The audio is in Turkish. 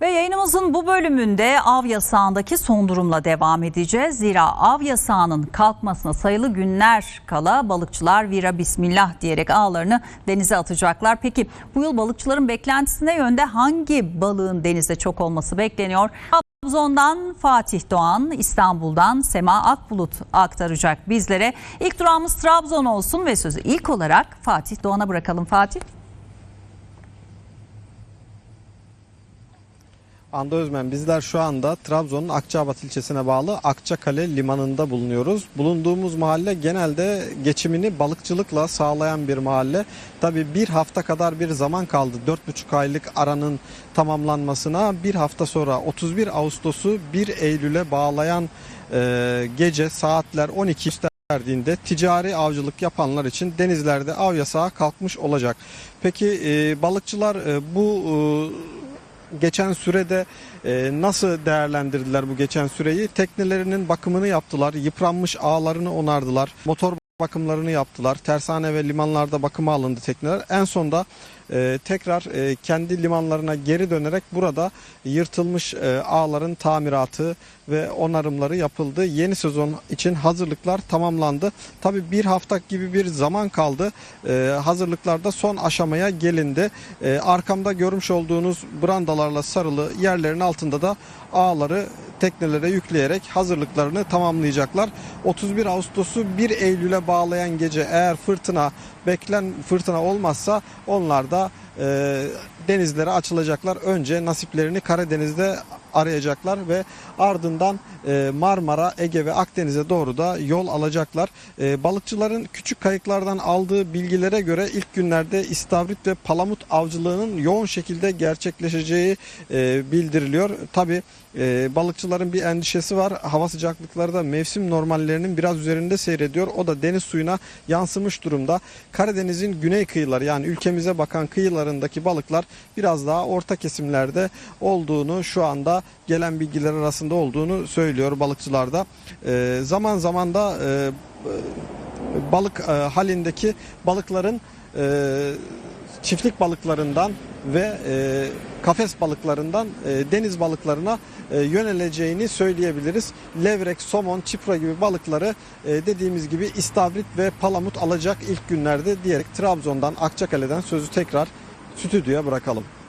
Ve yayınımızın bu bölümünde av yasağındaki son durumla devam edeceğiz. Zira av yasağının kalkmasına sayılı günler kala balıkçılar vira bismillah diyerek ağlarını denize atacaklar. Peki bu yıl balıkçıların beklentisine yönde hangi balığın denize çok olması bekleniyor? Trabzon'dan Fatih Doğan, İstanbul'dan Sema Akbulut aktaracak bizlere. İlk durağımız Trabzon olsun ve sözü ilk olarak Fatih Doğan'a bırakalım Fatih. Anda Özmen bizler şu anda Trabzon'un Akçabat ilçesine bağlı Akçakale limanında bulunuyoruz. Bulunduğumuz mahalle genelde geçimini balıkçılıkla sağlayan bir mahalle. Tabi bir hafta kadar bir zaman kaldı 4,5 aylık aranın tamamlanmasına. Bir hafta sonra 31 Ağustos'u 1 Eylül'e bağlayan e, gece saatler 12 verdiğinde ticari avcılık yapanlar için denizlerde av yasağı kalkmış olacak. Peki e, balıkçılar e, bu e, geçen sürede e, nasıl değerlendirdiler bu geçen süreyi? Teknelerinin bakımını yaptılar, yıpranmış ağlarını onardılar, motor bakımlarını yaptılar. Tersane ve limanlarda bakıma alındı tekneler. En sonda e, tekrar e, kendi limanlarına geri dönerek burada yırtılmış e, ağların tamiratı ve onarımları yapıldı. Yeni sezon için hazırlıklar tamamlandı. Tabi bir hafta gibi bir zaman kaldı. E, hazırlıklarda son aşamaya gelindi. E, arkamda görmüş olduğunuz brandalarla sarılı yerlerin altında da ağları teknelere yükleyerek hazırlıklarını tamamlayacaklar. 31 Ağustos'u 1 Eylül'e bağlayan gece eğer fırtına beklen fırtına olmazsa onlar da e, denizlere açılacaklar. Önce nasiplerini Karadeniz'de arayacaklar ve ardından e, Marmara, Ege ve Akdeniz'e doğru da yol alacaklar. E, balıkçıların küçük kayıklardan aldığı bilgilere göre ilk günlerde istavrit ve palamut avcılığının yoğun şekilde gerçekleşeceği e, bildiriliyor. Tabi balıkçıların bir endişesi var. Hava sıcaklıkları da mevsim normallerinin biraz üzerinde seyrediyor. O da deniz suyuna yansımış durumda. Karadeniz'in güney kıyıları yani ülkemize bakan kıyılarındaki balıklar biraz daha orta kesimlerde olduğunu şu anda gelen bilgiler arasında olduğunu söylüyor balıkçılar da. E, zaman zaman da e, balık e, halindeki balıkların e, çiftlik balıklarından ve e, kafes balıklarından e, deniz balıklarına e, yöneleceğini söyleyebiliriz. Levrek, somon, çipra gibi balıkları e, dediğimiz gibi istavrit ve palamut alacak ilk günlerde diyerek Trabzon'dan Akçakale'den sözü tekrar stüdyoya bırakalım.